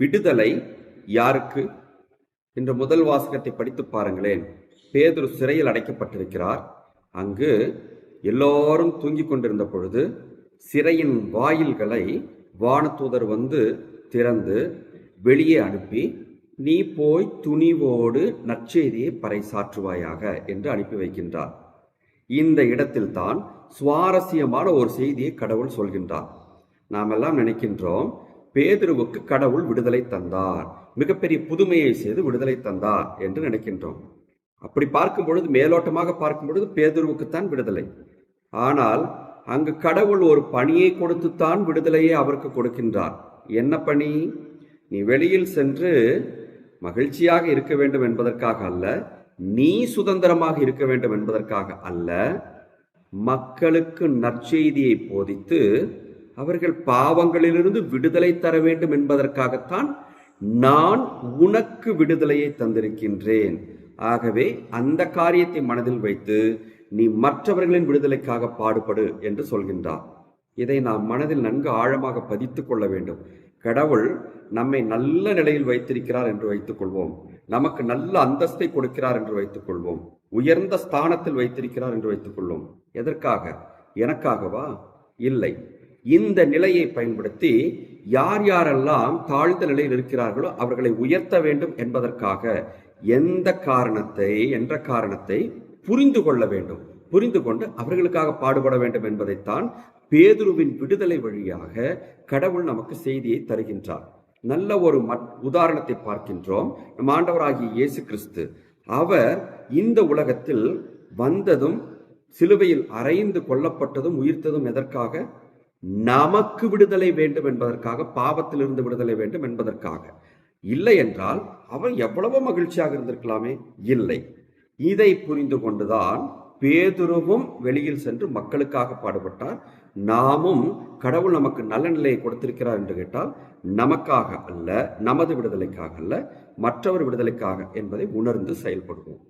விடுதலை யாருக்கு? என்ற முதல் வாசகத்தை படித்து பாருங்களேன். பேதுரு சிறையில் அடைக்கப்பட்டிருக்கிறார். அங்கு எல்லோரும் தூங்கிக் கொண்டிருந்த பொழுது சிறையின் வாயில்களை வானதூதர் வந்து திறந்து வெளியே அனுப்பி நீ போய் துணிவோடு நற்செய்தியை பறைசாற்றுவாயாக என்று அனுப்பி வைக்கின்றார். இந்த இடத்தில்தான் சுவாரஸ்யமான ஒரு செய்தியை கடவுள் சொல்கின்றார். நாம் எல்லாம் நினைக்கின்றோம் பேதுருவுக்கு கடவுள் விடுதலை தந்தார். மிகப்பெரிய புதுமையை செய்து விடுதலை தந்தார் என்று நினைக்கின்றோம். அப்படி பார்க்கும் பொழுது மேலோட்டமாக பார்க்கும் பொழுது பேதுருவுக்குத்தான் விடுதலை. ஆனால் அங்கு கடவுள் ஒரு பணியை கொடுத்துத்தான் விடுதலையை அவருக்கு கொடுக்கின்றார். என்ன பணி? நீ வெளியில் சென்று மகிழ்ச்சியாக இருக்க வேண்டும் என்பதற்காக அல்ல நீ சுதந்திரமாக இருக்க வேண்டும் என்பதற்காக அல்ல மக்களுக்கு நற்செய்தியை போதித்து அவர்கள் பாவங்களிலிருந்து விடுதலை தர வேண்டும் என்பதற்காகத்தான் நான் உனக்கு விடுதலையை தந்திருக்கின்றேன். ஆகவே அந்த காரியத்தை மனதில் வைத்து நீ மற்றவர்களின் விடுதலைக்காக பாடுபடு என்று சொல்கின்றார். இதை நாம் மனதில் நன்கு ஆழமாக பதித்துக் கொள்ள வேண்டும். கடவுள் நம்மை நல்ல நிலையில் வைத்திருக்கிறார் என்று வைத்துக் கொள்வோம். நமக்கு நல்ல அந்தஸ்தை கொடுக்கிறார் என்று வைத்துக் கொள்வோம். உயர்ந்த ஸ்தானத்தில் வைத்திருக்கிறார் என்று வைத்துக் கொள்வோம். எதற்காக? எனக்காகவா? இல்லை. இந்த நிலையை பயன்படுத்தி யார் யாரெல்லாம் தாழ்ந்த நிலையில் இருக்கிறார்களோ அவர்களை உயர்த்த வேண்டும் என்பதற்காக எந்த காரணத்தை என்ற காரணத்தை புரிந்து கொள்ள வேண்டும். புரிந்து கொண்டு அவர்களுக்காக பாடுபட வேண்டும் என்பதைத்தான் பேதுருவின் விடுதலை வழியாக கடவுள் நமக்கு செய்தியை தருகின்றார். நல்ல ஒரு உதாரணத்தை பார்க்கின்றோம். நம் ஆண்டவராகிய இயேசு கிறிஸ்து அவர் இந்த உலகத்தில் வந்ததும் சிலுவையில் அறைந்து கொல்லப்பட்டதும் உயிர்த்ததும் எதற்காக? நமக்கு விடுதலை வேண்டும் என்பதற்காக பாவத்திலிருந்து விடுதலை வேண்டும் என்பதற்காக. இல்லை என்றால் அவன் எவ்வளவோ மகிழ்ச்சியாக இருந்திருக்கலாமே. இல்லை. இதை புரிந்து கொண்டுதான் பேதுருவும் வெளியில் சென்று மக்களுக்காக பாடுபட்டார். நாமும் கடவுள் நமக்கு நல்ல நிலையை கொடுத்திருக்கிறார் என்று கேட்டால் நமக்காக அல்ல நமது விடுதலைக்காக அல்ல மற்றவர் விடுதலைக்காக என்பதை உணர்ந்து செயல்படுவோம்.